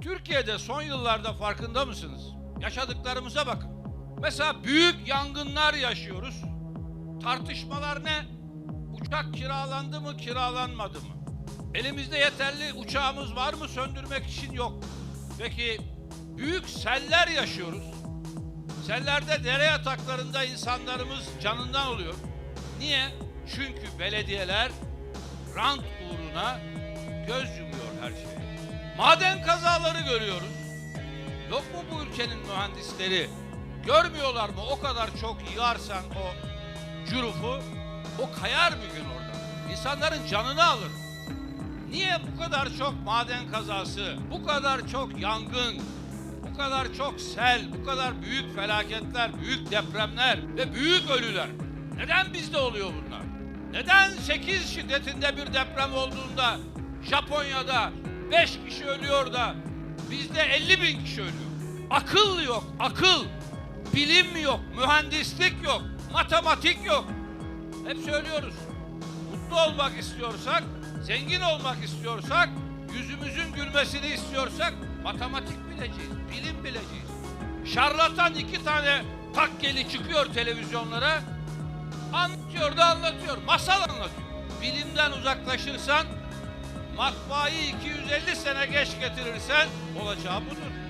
Türkiye'de son yıllarda farkında mısınız? Yaşadıklarımıza bakın. Mesela büyük yangınlar yaşıyoruz. Tartışmalar ne? Uçak kiralandı mı, kiralanmadı mı? Elimizde yeterli uçağımız var mı söndürmek için yok. Peki büyük seller yaşıyoruz. Sellerde dere yataklarında insanlarımız canından oluyor. Niye? Çünkü belediyeler rant uğruna göz yumuyor her şeye. Maden kazaları görüyoruz. Yok mu bu ülkenin mühendisleri? Görmüyorlar mı o kadar çok yığarsan o cürufu, o kayar bir gün orada. İnsanların canını alır. Niye bu kadar çok maden kazası, bu kadar çok yangın, bu kadar çok sel, bu kadar büyük felaketler, büyük depremler ve büyük ölüler? Neden bizde oluyor bunlar? Neden 8 şiddetinde bir deprem olduğunda Japonya'da 5 kişi ölüyor da bizde 50 bin kişi ölüyor? Akıl yok, akıl. Bilim yok, mühendislik yok, matematik yok. Hep söylüyoruz. Mutlu olmak istiyorsak, zengin olmak istiyorsak, yüzümüzün gülmesini istiyorsak matematik bileceğiz, bilim bileceğiz. Şarlatan iki tane takkeli çıkıyor televizyonlara, anlatıyor da anlatıyor, masal anlatıyor. Bilimden uzaklaşırsan, matbaayı 250 sene geç getirirsen olacağı budur.